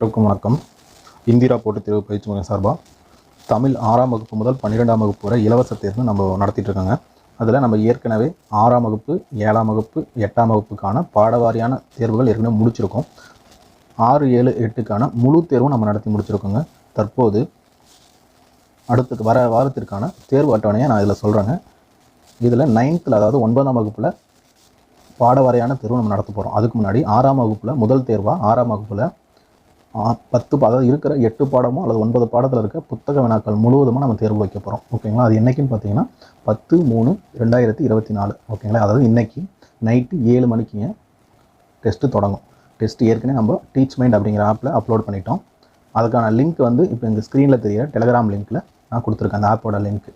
அனைவருக்கும் வணக்கம். இந்திரா போட்டுத் தேர்வு பயிற்சி மையம் சார்பாக தமிழ் ஆறாம் வகுப்பு முதல் பன்னிரெண்டாம் வகுப்பு வரை இலவச தேர்வு நம்ம நடத்திட்டு இருக்கோங்க. அதில் நம்ம ஏற்கனவே ஆறாம் வகுப்பு ஏழாம் வகுப்பு எட்டாம் வகுப்புக்கான பாடவாரியான தேர்வுகள் ஏற்கனவே முடிச்சிருக்கோம். ஆறு ஏழு எட்டுக்கான முழு தேர்வும் நம்ம நடத்தி முடிச்சிருக்கோங்க. தற்போது அடுத்தது வர வாரத்திற்கான தேர்வு அட்டவணையை நான் இதில் சொல்கிறேங்க இதில் நைன்த்தில் அதாவது ஒன்பதாம் வகுப்பில் பாடவாரியான தேர்வு நம்ம நடத்த போகிறோம் அதுக்கு முன்னாடி ஆறாம் வகுப்பில் முதல் தேர்வாக ஆறாம் வகுப்பில் பத்து அதாவது இருக்கிற எட்டு பாடமோ அல்லது ஒன்பது பாடத்தில் இருக்க புத்தக வினாக்கள் முழுவதுமாக நம்ம தேர்வு வைக்க போகிறோம் ஓகேங்களா? அது என்றைக்குன்னு பார்த்தீங்கன்னா பத்து மூணு ரெண்டாயிரத்தி இருபத்தி நாலு. ஓகேங்களா? அதாவது இன்றைக்கி நைட்டு ஏழு மணிக்குங்க டெஸ்ட்டு தொடங்கும். டெஸ்ட் ஏற்கனவே நம்ம டீச் மைண்ட் அப்படிங்கிற ஆப்பில் அப்லோட் பண்ணிட்டோம். அதுக்கான லிங்க் வந்து இப்போ இந்த ஸ்க்ரீனில் தெரியிற டெலகிராம் லிங்க்கில் நான் கொடுத்துருக்கேன் அந்த ஆப்போட லிங்க்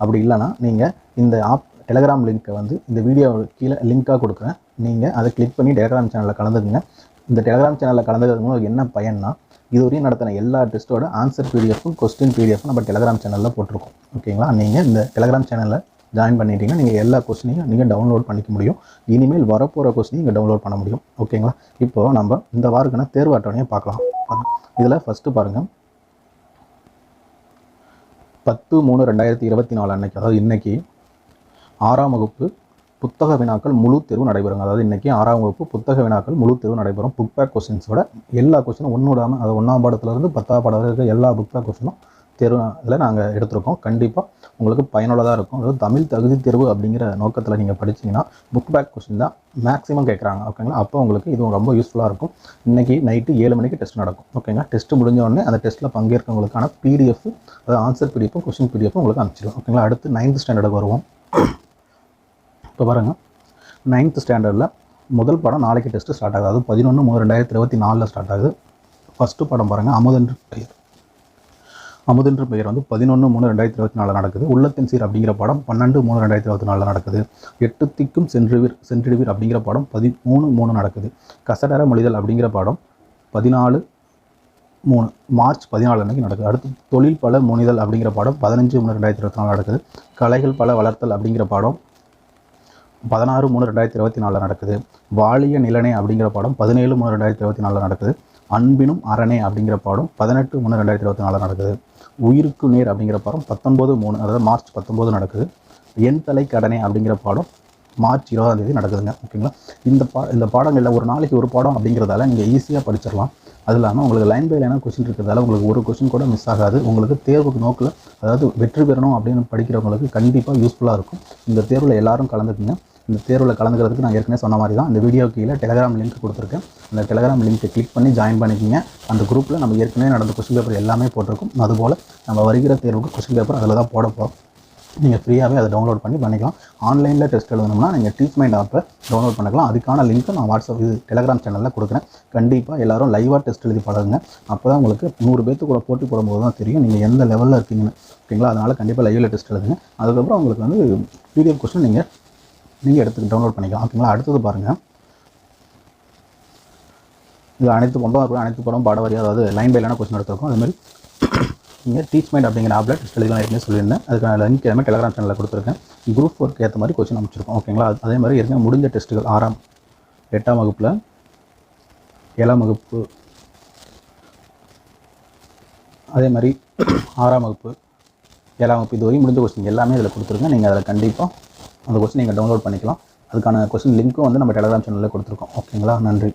அப்படி இல்லைன்னா நீங்கள் இந்த ஆப் டெலகிராம் லிங்க்கை வந்து இந்த வீடியோ கீழே லிங்க்காக கொடுக்குறேன். நீங்கள் அதை கிளிக் பண்ணி டெலகிராம் சேனலில் கலந்துக்குங்க. இந்த டெலகிராம் சேனலில் கலந்துக்கிறது மூலம் என்ன பயன்னா இதுவரையும் நடத்தின எல்லா டெஸ்ட்டோட ஆன்சர் பிடிஎஃப்பும் கொஸ்டின் பிடிஎஃப்பும் நம்ம டெலகிராம் சேனலில் போட்டிருக்கோம். ஓகேங்களா? நீங்கள் இந்த டெலகிராம் சேனலில் ஜாயின் பண்ணிட்டீங்கன்னா நீங்கள் எல்லா கொஸ்டினையும் நீங்கள் டவுன்லோட் பண்ணிக்க முடியும். இனிமேல் வரப்போகிற கொஸ்டினையும் நீங்கள் டவுன்லோட் பண்ண முடியும். ஓகேங்களா? இப்போது நம்ம இந்த வாருக்கான தேர்வு அட்டவணையை பார்க்கலாம் இதில் ஃபஸ்ட்டு பாருங்கள் பத்து மூணு ரெண்டாயிரத்தி இருபத்தி நாலு அன்னைக்கு அதாவது இன்றைக்கி ஆறாம் வகுப்பு புத்தக வினாக்கள் முழு தேர்வு நடைபெறும் அதாவது இன்னைக்கு ஆறாம் வகுப்பு புத்தக வினாக்கள் முழு தேர்வு நடைபெறும். புக் பேக் கொஸ்டின்ஸோட எல்லா கொஸ்டினும் ஒன்றும் அது ஒன்றாம் பாடத்துலேருந்து பத்தாம் பாடம் இருக்க எல்லா புக் பேக் கொஸ்டினும் தேர்வு இதில் நாங்கள் எடுத்திருக்கோம். கண்டிப்பாக உங்களுக்கு பயனுள்ளதாக இருக்கும். அதாவது தமிழ் தகுதி தேர்வு அப்படிங்கிற நோக்கத்தில் நீங்கள் படிச்சீங்கன்னா புக் பேக் கொஸ்டின் தான் மேக்ஸிமம் கேட்குறாங்க ஓகேங்களா அப்போ உங்களுக்கு இது ரொம்ப யூஸ்ஃபுல்லாக இருக்கும். இன்றைக்கி நைட்டு ஏழு மணிக்கு டெஸ்ட் நடக்கும். ஓகேங்களா டெஸ்ட் முடிஞ்ச உடனே அந்த டெஸ்ட்டில் பங்கேற்கவங்களுக்கான பிடிஎஃப் அதாவது ஆன்சர் பிடிஎஃப்பும் கொஸ்டின் பிடிஎஃப்பும் உங்களுக்கு அனுப்பிச்சிடும் ஓகேங்களா அடுத்து நைன்த் ஸ்டாண்டர்டுக்கு வருவோம். இப்போ பாருங்கள் நைன்த் ஸ்டாண்டர்டில் முதல் படம் நாளைக்கு டெஸ்ட்டு ஸ்டார்ட் ஆகுது. அது பதினொன்று மூணு ரெண்டாயிரத்தி இருபத்தி நாலில் ஸ்டார்ட் ஆகுது. ஃபஸ்ட்டு படம் பாருங்கள் அமுதென்று பெயர். அமுதென்று பெயர் வந்து பதினொன்று மூணு ரெண்டாயிரத்தி இருபத்தி நாலில் நடக்குது. உள்ளத்தின் சீர் அப்படிங்கிற படம் பன்னெண்டு மூணு ரெண்டாயிரத்தி இருபத்தி நாலில் நடக்குது. எட்டு திக்கும் சென்றுவீர் சென்றிடுவீர் அப்படிங்கிற படம் பதிமூணு மூணு நடக்குது. கசடர மொழிதல் அப்படிங்கிற படம் பதினாலு மூணு மார்ச் பதினாலு அன்னைக்கு நடக்குது. அடுத்து தொழில் பல முனிதல் அப்படிங்கிற படம் பதினஞ்சு மூணு ரெண்டாயிரத்தி இருபத்தி நாலு நடக்குது. கலைகள் பல வளர்த்தல் அப்படிங்கிற படம் பதினாறு மூணு ரெண்டாயிரத்தி இருபத்தி நாலில் நடக்குது. வாலிய நிலனே அப்படிங்கிற பாடம் பதினேழு மூணு ரெண்டாயிரத்தி இருபத்தி நாலில் நடக்குது. அன்பினும் அரணே அப்படிங்கிற பாடம் பதினெட்டு மூணு ரெண்டாயிரத்தி இருபத்தி நாலில் நடக்குது. உயிருக்கு நேர் அப்படிங்கிற படம் பத்தொன்பது மூணு அதாவது மார்ச் பத்தொம்போது நடக்குது. என் தலை கடனே அப்படிங்கிற பாடம் மார்ச் இருபதாம் தேதி நடக்குதுங்க. ஓகேங்களா? இந்த பா இந்த பாடங்களில் ஒரு நாளைக்கு ஒரு பாடம் அப்படிங்கிறதால நீங்கள் ஈஸியாக படிச்சிடலாம் அது இல்லாமல் உங்களுக்கு லைன் பை லைனாக கொஸ்டின் இருக்கிறதால உங்களுக்கு ஒரு கொஸ்டின் கூட மிஸ் ஆகாது. உங்களுக்கு தேர்வுக்கு நோக்கில் அதாவது வெற்றி பெறணும் அப்படின்னு படிக்கிறவங்களுக்கு கண்டிப்பாக யூஸ்ஃபுல்லாக இருக்கும். இந்த தேர்வில் எல்லோரும் கலந்துக்குங்க. இந்த தேர்வில் கலந்துக்கிறதுக்கு நான் ஏற்கனவே சொன்ன மாதிரி தான். இந்த வீடியோ கீழே டெலகிராம் லிங்க் கொடுத்துருக்கேன். அந்த டெலகிராம் லிங்க்கை கிளிக் பண்ணி ஜாயின் பண்ணிக்கிங்க. அந்த குரூப்பில் நம்ம ஏற்கனவே நடந்த கொஸ்டின் பேப்பர் எல்லாமே போட்டிருக்கும். அதுபோல் நம்ம வருகிற தேர்வுக்கு கொஸ்டின் பேப்பர் அதில் தான் போட போகிறோம் நீங்கள் ஃப்ரீயாகவே அதை டவுன்லோட் பண்ணி பண்ணிக்கலாம். ஆன்லைனில் டெஸ்ட் எழுதணும்னா நீங்கள் டீச் மைண்ட் ஆப்பை டவுன்லோட் பண்ணிக்கலாம். அதுக்கான லிங்க்கை நான் வாட்ஸ்அப் இது டெலகிராம் சேனலில் கொடுக்குறேன். கண்டிப்பாக எல்லாரும் லைவாக டெஸ்ட் எழுதி பழகுங்க. அப்போ தான் உங்களுக்கு நூறு பேர்த்து கூட போட்டி போடும்போது தான் தெரியும். நீங்கள் எந்த லெவலில் இருக்கீங்கன்னு. ஓகேங்களா? அதனால் கண்டிப்பாக லைவில் டெஸ்ட் எழுதுங்க. அதுக்கப்புறம் உங்களுக்கு வந்து பிடிஎஃப் கொஸ்டின் நீங்கள் நீங்கள் எடுத்து டவுன்லோட் பண்ணிக்கலாம். ஓகேங்களா? அடுத்தது பாருங்கள் இது அனைத்து ஒன்பதாம் இருக்கும் அனைத்து படம் பாட வரி அதாவது லைன் பை லைனாக கொஸ்டின் எடுத்திருக்கோம். அது மாதிரி நீங்கள் டீச் மைண்ட் அப்படிங்கிற ஆப்ல டெஸ்ட் எழுதலாம் ஏற்கனவே சொல்லியிருந்தேன். அதுக்கான லிங்க் எல்லாமே டெலகிராம் சேனலில் கொடுத்துருக்கேன். குரூப் ஒர்க் ஏற்ற மாதிரி கொஸ்டின் அமைச்சிருக்கோம் ஓகேங்களா? அதே மாதிரி ஏற்கனவே முடிஞ்ச டெஸ்ட்டுகள் ஆறாம் எட்டாம் வகுப்பில் ஏழாம் வகுப்பு அதே மாதிரி ஆறாம் வகுப்பு ஏழாம் வகுப்பு இது வரையும் முடிஞ்ச கொஸ்டின் எல்லாமே இதில் கொடுத்துருக்கேன். நீங்கள் அதில் கண்டிப்பாக அந்த கொஸ்டின் நீங்கள் டவுன்லோட் பண்ணிக்கலாம். அதுக்கான கொஸ்டின் லிங்க்கும் வந்து நம்ம டெலகிராம் சேனலில் கொடுத்துருக்கோம். ஓகேங்களா நன்றி.